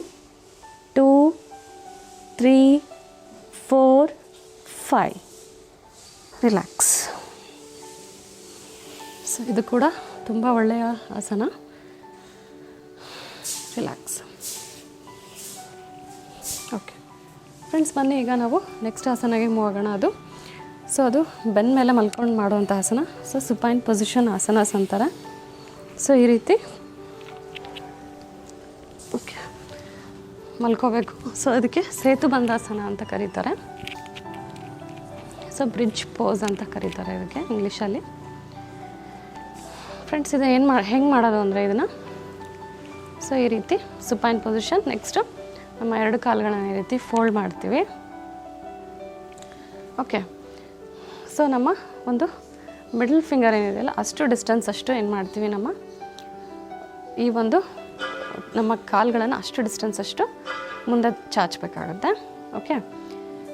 Speaker 1: two three four five relax so ಇದು ಕೂಡ ತುಂಬ ಒಳ್ಳೆಯ ಆಸನ. ರಿಲ್ಯಾಕ್ಸ್ ಓಕೆ ಫ್ರೆಂಡ್ಸ್ ಬನ್ನಿ, ಈಗ ನಾವು ನೆಕ್ಸ್ಟ್ ಆಸನಗೆ ಮೂವ್ ಆಗೋಣ. ಅದು ಸೊ ಅದು ಬೆನ್ನ ಮೇಲೆ ಮಲ್ಕೊಂಡು ಮಾಡುವಂಥ ಆಸನ. ಸೊ ಸುಪೈನ್ ಪೊಸಿಷನ್ ಆಸನಾಸ್ ಅಂತಾರೆ. ಸೊ ಈ ರೀತಿ ಓಕೆ. ಮಲ್ಕೋಬೇಕು. ಸೊ ಅದಕ್ಕೆ ಸೇತು ಬಂದಾಸನ ಅಂತ ಕರೀತಾರೆ. ಸೊ ಬ್ರಿಡ್ಜ್ ಪೋಸ್ ಅಂತ ಕರೀತಾರೆ ಇದಕ್ಕೆ ಇಂಗ್ಲೀಷಲ್ಲಿ. ಫ್ರೆಂಡ್ಸ್, ಇದು ಏನು ಮಾ, ಹೆಂಗೆ ಮಾಡೋದು ಅಂದರೆ ಇದನ್ನು? ಸೊ ಈ ರೀತಿ ಸುಪೈನ್ ಪೊಸಿಷನ್, ನೆಕ್ಸ್ಟು ನಮ್ಮ ಎರಡು ಕಾಲುಗಳನ್ನ ಈ ರೀತಿ ಫೋಲ್ಡ್ ಮಾಡ್ತೀವಿ. ಓಕೆ. ಸೊ ನಮ್ಮ ಒಂದು ಮಿಡಲ್ ಫಿಂಗರ್ ಏನಿದೆಯಲ್ಲ ಅಷ್ಟು ಡಿಸ್ಟೆನ್ಸ್ ಅಷ್ಟು ಏನು ಮಾಡ್ತೀವಿ ನಮ್ಮ? ಈ ಒಂದು ನಮ್ಮ ಕಾಲುಗಳನ್ನು ಅಷ್ಟು ಡಿಸ್ಟೆನ್ಸ್ ಅಷ್ಟು ಮುಂದೆ ಚಾಚಬೇಕಾಗುತ್ತೆ. ಓಕೆ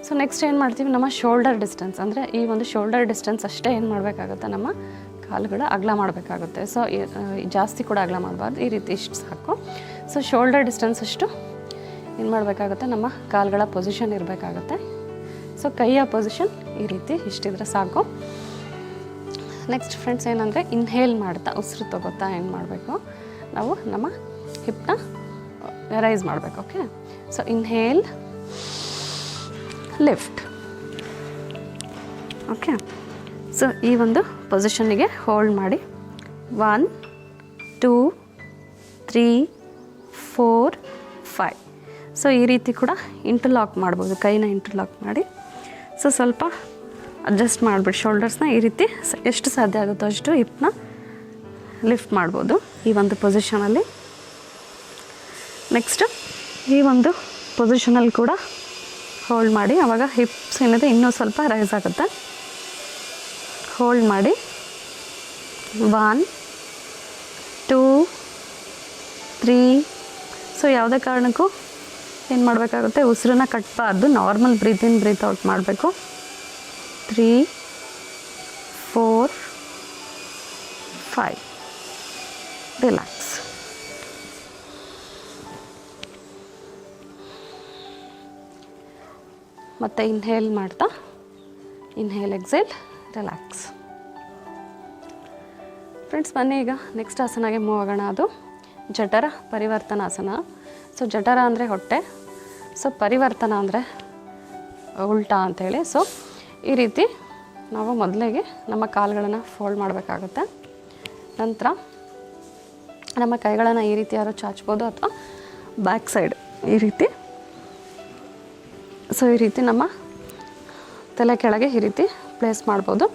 Speaker 1: ಸೊ ನೆಕ್ಸ್ಟ್ ಏನು ಮಾಡ್ತೀವಿ? ನಮ್ಮ ಶೋಲ್ಡರ್ ಡಿಸ್ಟೆನ್ಸ್ ಅಂದರೆ ಈ ಒಂದು ಶೋಲ್ಡರ್ ಡಿಸ್ಟೆನ್ಸ್ ಅಷ್ಟೇ ಏನು ಮಾಡಬೇಕಾಗುತ್ತೆ? ನಮ್ಮ ಕಾಲುಗಳ ಅಗಲ ಮಾಡಬೇಕಾಗುತ್ತೆ. ಸೊ ಜಾಸ್ತಿ ಕೂಡ ಅಗಲ ಮಾಡಬಾರ್ದು. ಈ ರೀತಿ ಇಷ್ಟು ಸಾಕು. ಸೊ ಶೋಲ್ಡರ್ ಡಿಸ್ಟೆನ್ಸ್ ಅಷ್ಟು ಏನು ಮಾಡಬೇಕಾಗುತ್ತೆ? ನಮ್ಮ ಕಾಲುಗಳ ಪೊಸಿಷನ್ ಇರಬೇಕಾಗುತ್ತೆ. ಸೊ ಕೈಯ ಪೊಸಿಷನ್ ಈ ರೀತಿ ಇಷ್ಟಿದ್ರೆ ಸಾಕು. ನೆಕ್ಸ್ಟ್ ಫ್ರೆಂಡ್ಸ್ ಏನಂದರೆ ಇನ್ಹೇಲ್ ಮಾಡ್ತಾ, ಉಸಿರು ತಗೋತಾ ಏನು ಮಾಡಬೇಕು? ನಾವು ನಮ್ಮ ಹಿಪ್ನ ರೈಸ್ ಮಾಡಬೇಕು okay so inhale lift okay so ಈ ಒಂದು ಪೊಸಿಷನ್ನಿಗೆ ಹೋಲ್ಡ್ ಮಾಡಿ. One two three four five so ಈ ರೀತಿ ಕೂಡ ಇಂಟರ್ಲಾಕ್ ಮಾಡ್ಬೋದು, ಕೈನ ಇಂಟರ್ಲಾಕ್ ಮಾಡಿ. ಸೊ ಸ್ವಲ್ಪ ಅಡ್ಜಸ್ಟ್ ಮಾಡಿಬಿಡಿ. ಶೋಲ್ಡರ್ಸ್ನ ಈ ರೀತಿ ಎಷ್ಟು ಸಾಧ್ಯ ಆಗುತ್ತೋ ಅಷ್ಟು ಹಿಪ್ನ ಲಿಫ್ಟ್ ಮಾಡ್ಬೋದು ಈ ಒಂದು ಪೊಸಿಷನಲ್ಲಿ ನೆಕ್ಸ್ಟ್ ಈ ಒಂದು ಪೊಸಿಷನಲ್ಲಿ ಕೂಡ ಹೋಲ್ಡ್ ಮಾಡಿ. ಆವಾಗ ಹಿಪ್ಸ್ ಏನಿದೆ ಇನ್ನೂ ಸ್ವಲ್ಪ ರೈಸ್ ಆಗುತ್ತೆ. ಹೋಲ್ಡ್ ಮಾಡಿ. ಒನ್ ಟೂ ತ್ರೀ ಸೊ ಯಾವುದೇ ಕಾರಣಕ್ಕೂ ಏನು ಮಾಡಬೇಕಾಗುತ್ತೆ? ಉಸಿರನ್ನ ಕಟ್ಬಾರ್ದು normal breathe in breathe out ಮಾಡಬೇಕು. Three, four, five. ರಿಲ್ಯಾಕ್ಸ್ ಮತ್ತು ಇನ್ಹೇಲ್ ಮಾಡ್ತಾ. ಇನ್ಹೇಲ್ ಎಕ್ಸೇಲ್ ರಿಲ್ಯಾಕ್ಸ್ ಫ್ರೆಂಡ್ಸ್ ಬನ್ನಿ ಈಗ ನೆಕ್ಸ್ಟ್ ಆಸನಗೆ ಮೂವ್ ಆಗೋಣ ಅದು. ಜಠರ ಪರಿವರ್ತನಾಸನ ಸೊ ಜಠರ ಅಂದರೆ ಹೊಟ್ಟೆ. ಸೊ ಪರಿವರ್ತನ ಅಂದರೆ ಉಲ್ಟಾ ಅಂಥೇಳಿ ಸೊ ಈ ರೀತಿ ನಾವು ಮೊದಲಿಗೆ ನಮ್ಮ ಕಾಲುಗಳನ್ನು ಫೋಲ್ಡ್ ಮಾಡಬೇಕಾಗುತ್ತೆ. ನಂತರ ನಮ್ಮ ಕೈಗಳನ್ನು ಈ ರೀತಿ ಯಾರೋ ಚಾಚ್ಬೋದು ಅಥವಾ ಬ್ಯಾಕ್ ಸೈಡ್ ಈ ರೀತಿ. ಸೊ ಈ ರೀತಿ ನಮ್ಮ ತಲೆ ಕೆಳಗೆ ಈ ರೀತಿ ಪ್ಲೇಸ್ ಮಾಡ್ಬೋದು.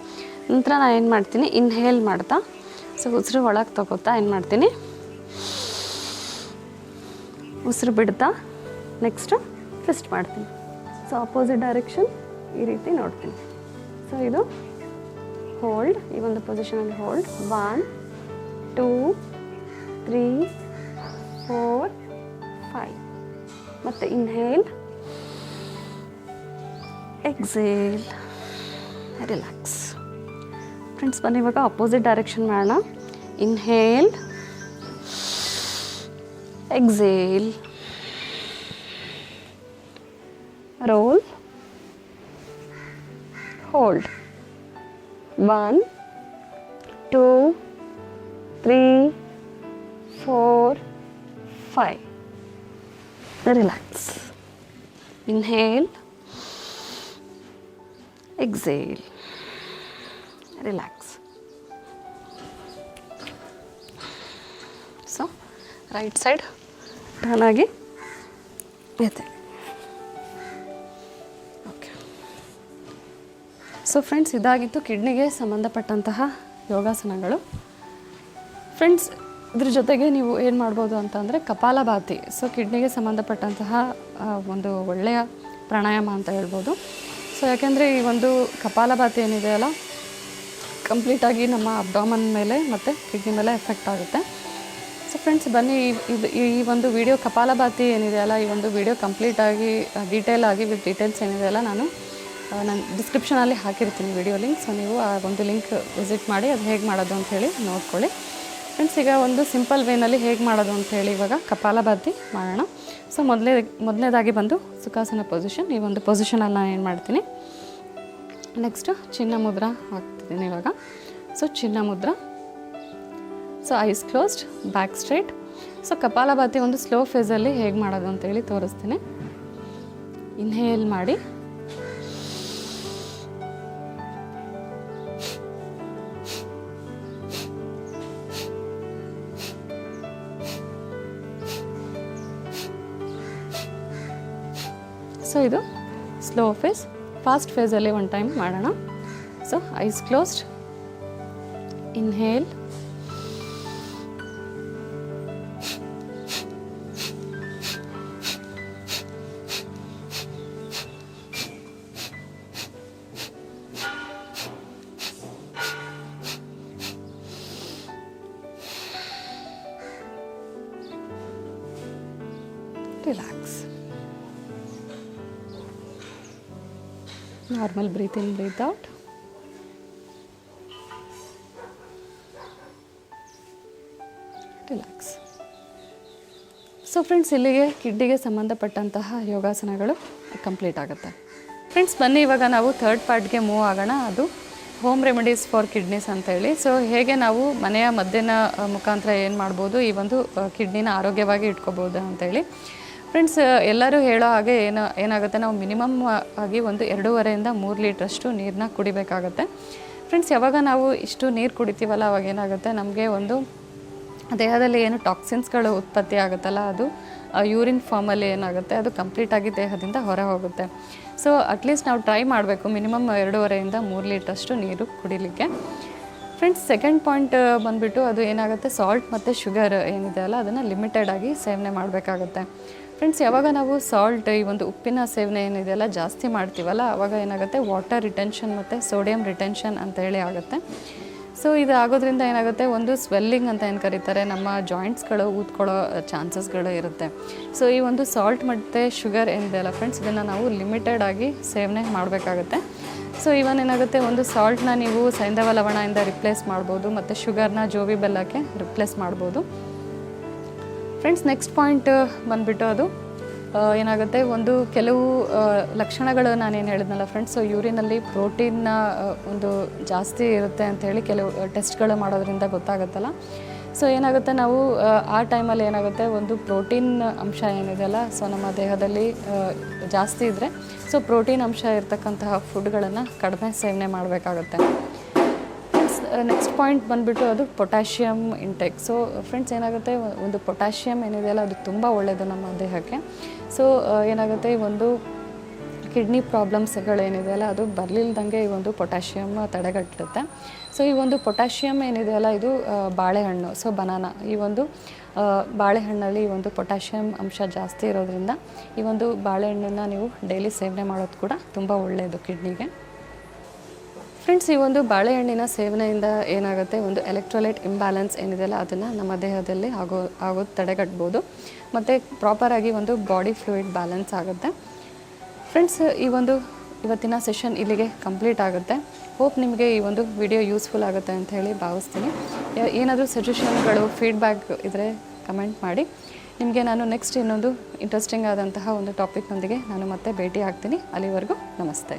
Speaker 1: ನಂತರ ನಾನು ಏನು ಮಾಡ್ತೀನಿ? ಇನ್ಹೇಲ್ ಮಾಡ್ತಾ ಸೊ ಉಸಿರು ಒಳಗೆ ತಗೋತಾ ಏನು ಮಾಡ್ತೀನಿ? ಉಸಿರು ಬಿಡ್ತಾ ನೆಕ್ಸ್ಟ್ ಫಿಸ್ಟ್ ಮಾಡ್ತೀನಿ. ಸೊ ಅಪೋಸಿಟ್ ಡೈರೆಕ್ಷನ್ ಈ ರೀತಿ ನೋಡ್ತೀನಿ. ಸೊ ಇದು ಹೋಲ್ಡ್ ಈ ಒಂದು ಪೊಸಿಷನಲ್ಲಿ hold one two three four five ಮತ್ತು ಇನ್ಹೇಲ್ ಎಕ್ಸೇಲ್ ರಿಲ್ಯಾಕ್ಸ್ ಫ್ರೆಂಡ್ಸ್ ಬನ್ನಿ, ಇವಾಗ ಅಪೋಸಿಟ್ ಡೈರೆಕ್ಷನ್ ಮಾಡೋಣ. Inhale exhale roll hold one two three four five relax inhale exhale. Relax. So right side turn ಆಗಿ ಎತ್ತೆ so friends ಇದಾಗಿತ್ತು ಕಿಡ್ನಿಗೆ ಸಂಬಂಧಪಟ್ಟಂತಹ ಯೋಗಾಸನಗಳು. Friends ಇದ್ರ ಜೊತೆಗೆ ನೀವು ಏನು ಮಾಡ್ಬೋದು ಅಂತಂದರೆ ಕಪಾಲಭಾತಿ. ಸೊ ಕಿಡ್ನಿಗೆ ಸಂಬಂಧಪಟ್ಟಂತಹ ಒಂದು ಒಳ್ಳೆಯ ಪ್ರಾಣಾಯಾಮ ಅಂತ ಹೇಳ್ಬೋದು. ಸೊ ಯಾಕೆಂದರೆ ಈ ಒಂದು ಕಪಾಲಭಾತಿ ಏನಿದೆಯಲ್ಲ ಕಂಪ್ಲೀಟಾಗಿ ನಮ್ಮ ಅಬ್ಡಾಮನ್ ಮೇಲೆ ಮತ್ತು ಕಿಡ್ನಿ ಮೇಲೆ ಎಫೆಕ್ಟ್ ಆಗುತ್ತೆ. ಸೊ ಫ್ರೆಂಡ್ಸ್ ಬನ್ನಿ, ಇದು, ಈ ಒಂದು ವಿಡಿಯೋ ಕಪಾಲಭಾತಿ ಏನಿದೆಯಲ್ಲ ಈ ಒಂದು ವಿಡಿಯೋ ಕಂಪ್ಲೀಟಾಗಿ ಡೀಟೇಲ್ ಆಗಿ ವಿತ್ ಡೀಟೇಲ್ಸ್ ಏನಿದೆಯಲ್ಲ ನಾನು ನಾನು ಡಿಸ್ಕ್ರಿಪ್ಷನಲ್ಲಿ ಹಾಕಿರ್ತೀನಿ ವಿಡಿಯೋ ಲಿಂಕ್ ಸೊ ನೀವು ಆ ಒಂದು ಲಿಂಕ್ ವಿಸಿಟ್ ಮಾಡಿ ಅದು ಹೇಗೆ ಮಾಡೋದು ಅಂತ ಹೇಳಿ ನೋಡ್ಕೊಳ್ಳಿ. ಫ್ರೆಂಡ್ಸ್ ಈಗ ಒಂದು ಸಿಂಪಲ್ ವೇನಲ್ಲಿ ಹೇಗೆ ಮಾಡೋದು ಅಂತ ಹೇಳಿ ಇವಾಗ ಕಪಾಲಭಾತಿ ಮಾಡೋಣ. ಸೊ ಮೊದಲೇ, ಮೊದಲನೇದಾಗಿ ಬಂದು ಸುಖಾಸನ ಪೊಸಿಷನ್ ಈ ಒಂದು ಪೊಸಿಷನಲ್ಲಿ ನಾನು ಏನು ಮಾಡ್ತೀನಿ? ನೆಕ್ಸ್ಟು ಚಿನ್ನ ಮುದ್ರ ಹಾಕ್ತಿದ್ದೀನಿ ಇವಾಗ. ಸೊ ಚಿನ್ನ ಮುದ್ರ. So eyes closed back straight so kapalbhati ಒಂದು ಸ್ಲೋ ಫೇಸಲ್ಲಿ ಹೇಗೆ ಮಾಡೋದು ಅಂತೇಳಿ ತೋರಿಸ್ತೀನಿ. ಇನ್ಹೇಲ್ ಮಾಡಿ. ಸೊ ಇದು ಸ್ಲೋ ಫೇಸ್ ಫಾಸ್ಟ್ ಫೇಸಲ್ಲಿ ಒನ್ ಟೈಮ್ ಮಾಡೋಣ. So eyes closed inhale Normal breathe in breathe out relax so friends ಇಲ್ಲಿಗೆ ಕಿಡ್ಡಿಗೆ ಸಂಬಂಧಪಟ್ಟಂತಹ ಯೋಗಾಸನಗಳು ಕಂಪ್ಲೀಟ್ ಆಗುತ್ತೆ. ಫ್ರೆಂಡ್ಸ್ ಬನ್ನಿ, ಇವಾಗ ನಾವು ಥರ್ಡ್ ಪಾರ್ಟ್ಗೆ ಮೂವ್ ಆಗೋಣ. ಅದು ಹೋಮ್ ರೆಮಿಡೀಸ್ ಫಾರ್ ಕಿಡ್ನೀಸ್ ಅಂತೇಳಿ. ಸೊ ಹೇಗೆ ನಾವು ಮನೆಯ ಮದ್ದಿನ ಮುಖಾಂತರ ಏನು ಮಾಡ್ಬೋದು? ಈ ಒಂದು ಕಿಡ್ನಿನ ಆರೋಗ್ಯವಾಗಿ ಇಟ್ಕೋಬೋದು ಅಂತೇಳಿ. ಫ್ರೆಂಡ್ಸ್ ಎಲ್ಲರೂ ಹೇಳೋ ಹಾಗೆ ಏನು, ಏನಾಗುತ್ತೆ? ನಾವು ಮಿನಿಮಮ್ ಆಗಿ ಒಂದು ಎರಡೂವರೆಯಿಂದ ಮೂರು ಲೀಟ್ರಷ್ಟು ನೀರನ್ನ ಕುಡಿಬೇಕಾಗತ್ತೆ. ಫ್ರೆಂಡ್ಸ್ ಯಾವಾಗ ನಾವು ಇಷ್ಟು ನೀರು ಕುಡಿತೀವಲ್ಲ, ಅವಾಗ ಏನಾಗುತ್ತೆ? ನಮಗೆ ಒಂದು ದೇಹದಲ್ಲಿ ಏನು ಟಾಕ್ಸಿನ್ಸ್ಗಳು ಉತ್ಪತ್ತಿ ಆಗುತ್ತಲ್ಲ, ಅದು ಯೂರಿನ್ ಫಾರ್ಮಲ್ಲಿ ಏನಾಗುತ್ತೆ? ಅದು ಕಂಪ್ಲೀಟಾಗಿ ದೇಹದಿಂದ ಹೊರ ಹೋಗುತ್ತೆ. ಸೊ ಅಟ್ಲೀಸ್ಟ್ ನಾವು ಟ್ರೈ ಮಾಡಬೇಕು ಮಿನಿಮಮ್ ಎರಡೂವರೆಯಿಂದ ಮೂರು ಲೀಟ್ರಷ್ಟು ನೀರು ಕುಡಿಲಿಕ್ಕೆ. ಫ್ರೆಂಡ್ಸ್ ಸೆಕೆಂಡ್ ಪಾಯಿಂಟ್ ಬಂದುಬಿಟ್ಟು ಅದು ಏನಾಗುತ್ತೆ? ಸಾಲ್ಟ್ ಮತ್ತು ಶುಗರ್ ಏನಿದೆ ಅಲ್ಲ, ಅದನ್ನು ಲಿಮಿಟೆಡ್ ಆಗಿ ಸೇವನೆ ಮಾಡಬೇಕಾಗುತ್ತೆ. ಫ್ರೆಂಡ್ಸ್, ಯಾವಾಗ ನಾವು ಸಾಲ್ಟ್, ಈ ಒಂದು ಉಪ್ಪಿನ ಸೇವನೆ ಏನಿದೆಯಲ್ಲ ಜಾಸ್ತಿ ಮಾಡ್ತೀವಲ್ಲ ಆವಾಗ ಏನಾಗುತ್ತೆ? ವಾಟರ್ ರಿಟೆನ್ಷನ್ ಮತ್ತು ಸೋಡಿಯಂ ರಿಟೆನ್ಷನ್ ಅಂತ ಹೇಳಿ ಆಗುತ್ತೆ. ಸೊ ಇದು ಆಗೋದ್ರಿಂದ ಏನಾಗುತ್ತೆ? ಒಂದು ಸ್ವೆಲ್ಲಿಂಗ್ ಅಂತ ಏನು ಕರೀತಾರೆ? ನಮ್ಮ ಜಾಯಿಂಟ್ಸ್ಗಳು ಊದ್ಕೊಳ್ಳೋ ಚಾನ್ಸಸ್ಗಳು ಇರುತ್ತೆ. ಸೊ ಈ ಒಂದು ಸಾಲ್ಟ್ ಮತ್ತು ಶುಗರ್ ಏನಿದೆ ಅಲ್ಲ ಫ್ರೆಂಡ್ಸ್ ಇದನ್ನು ನಾವು ಲಿಮಿಟೆಡ್ ಆಗಿ ಸೇವನೆ ಮಾಡಬೇಕಾಗುತ್ತೆ. ಸೊ ಇವನ್ ಏನಾಗುತ್ತೆ? ಒಂದು ಸಾಲ್ಟ್ನ ನೀವು ಸೈಂಧವ ಲವಣದಿಂದ ರಿಪ್ಲೇಸ್ ಮಾಡ್ಬೋದು, ಮತ್ತು ಶುಗರ್ನ ಜೋವಿ ಬೆಲ್ಲಕ್ಕೆ ರಿಪ್ಲೇಸ್ ಮಾಡ್ಬೋದು. ಫ್ರೆಂಡ್ಸ್ ನೆಕ್ಸ್ಟ್ ಪಾಯಿಂಟ್ ಬಂದುಬಿಟ್ಟು ಅದು. ಏನಾಗುತ್ತೆ? ಒಂದು ಕೆಲವು ಲಕ್ಷಣಗಳು ನಾನೇನು ಹೇಳಿದ್ನಲ್ಲ ಫ್ರೆಂಡ್ಸ್ ಸೊ ಯೂರಿನಲ್ಲಿ ಪ್ರೋಟೀನ್ನ ಒಂದು ಜಾಸ್ತಿ ಇರುತ್ತೆ ಅಂತ ಹೇಳಿ ಕೆಲವು ಟೆಸ್ಟ್ಗಳು ಮಾಡೋದ್ರಿಂದ ಗೊತ್ತಾಗುತ್ತಲ್ಲ. ಸೊ ಏನಾಗುತ್ತೆ? ನಾವು ಆ, ಟೈಮಲ್ಲಿ ಏನಾಗುತ್ತೆ? ಒಂದು ಪ್ರೋಟೀನ್ ಅಂಶ ಏನಿದೆಯಲ್ಲ ಸೊ ನಮ್ಮ ದೇಹದಲ್ಲಿ ಜಾಸ್ತಿ ಇದ್ದರೆ ಸೊ ಪ್ರೋಟೀನ್ ಅಂಶ ಇರತಕ್ಕಂತಹ ಫುಡ್ಗಳನ್ನು ಕಡಿಮೆ ಸೇವನೆ ಮಾಡಬೇಕಾಗುತ್ತೆ. ನೆಕ್ಸ್ಟ್ ಪಾಯಿಂಟ್ ಬಂದುಬಿಟ್ಟು ಅದು ಪೊಟ್ಯಾಷಿಯಮ್ ಇಂಟೆಕ್ ಸೊ ಫ್ರೆಂಡ್ಸ್ ಏನಾಗುತ್ತೆ? ಒಂದು ಪೊಟ್ಯಾಷಿಯಮ್ ಏನಿದೆಯಲ್ಲ ಅದು ತುಂಬ ಒಳ್ಳೆಯದು ನಮ್ಮ ದೇಹಕ್ಕೆ. ಸೊ ಏನಾಗುತ್ತೆ? ಈ ಒಂದು ಕಿಡ್ನಿ ಪ್ರಾಬ್ಲಮ್ಸ್ಗಳೇನಿದೆಯಲ್ಲ ಅದು ಬರಲಿಲ್ದಂಗೆ ಈ ಒಂದು ಪೊಟ್ಯಾಷಿಯಮ್ ತಡೆಗಟ್ಟುತ್ತೆ ಸೊ ಈ ಒಂದು ಪೊಟ್ಯಾಷಿಯಮ್ ಏನಿದೆಯಲ್ಲ ಇದು ಬಾಳೆಹಣ್ಣು. ಸೊ ಬನಾನಾ ಈ ಒಂದು ಬಾಳೆಹಣ್ಣಲ್ಲಿ ಈ ಒಂದು ಪೊಟ್ಯಾಷಿಯಮ್ ಅಂಶ ಜಾಸ್ತಿ ಇರೋದ್ರಿಂದ ಈ ಒಂದು ಬಾಳೆಹಣ್ಣನ್ನು ನೀವು ಡೈಲಿ ಸೇವನೆ ಮಾಡೋದು ಕೂಡ ತುಂಬ ಒಳ್ಳೆಯದು ಕಿಡ್ನಿಗೆ ಫ್ರೆಂಡ್ಸ್ ಈ ಒಂದು ಬಾಳೆಹಣ್ಣಿನ ಸೇವನೆಯಿಂದ ಏನಾಗುತ್ತೆ? ಒಂದು ಎಲೆಕ್ಟ್ರೋಲೈಟ್ ಇಂಬ್ಯಾಲೆನ್ಸ್ ಏನಿದೆಯಲ್ಲ, ಅದನ್ನು ನಮ್ಮ ದೇಹದಲ್ಲಿ ಆಗೋ ಆಗೋದು ತಡೆಗಟ್ಬೋದು. ಮತ್ತು ಪ್ರಾಪರಾಗಿ ಒಂದು ಬಾಡಿ ಫ್ಲೂಯಿಡ್ ಬ್ಯಾಲೆನ್ಸ್ ಆಗುತ್ತೆ. ಫ್ರೆಂಡ್ಸ್ ಈ ಒಂದು ಇವತ್ತಿನ ಸೆಷನ್ ಇಲ್ಲಿಗೆ ಕಂಪ್ಲೀಟ್ ಆಗುತ್ತೆ. ಹೋಪ್ ನಿಮಗೆ ಈ ಒಂದು ವಿಡಿಯೋ ಯೂಸ್ಫುಲ್ ಆಗುತ್ತೆ ಅಂತ ಹೇಳಿ ಭಾವಿಸ್ತೀನಿ. ಏನಾದರೂ ಸಜೆಷನ್ಗಳು ಫೀಡ್ಬ್ಯಾಕ್ ಇದ್ದರೆ ಕಮೆಂಟ್ ಮಾಡಿ. ನಿಮಗೆ ನಾನು ನೆಕ್ಸ್ಟ್ ಇನ್ನೊಂದು ಇಂಟ್ರೆಸ್ಟಿಂಗ್ ಆದಂತಹ ಒಂದು ಟಾಪಿಕ್ನೊಂದಿಗೆ ನಾನು ಮತ್ತೆ ಭೇಟಿ ಆಗ್ತೀನಿ ಅಲ್ಲಿವರೆಗೂ ನಮಸ್ತೆ.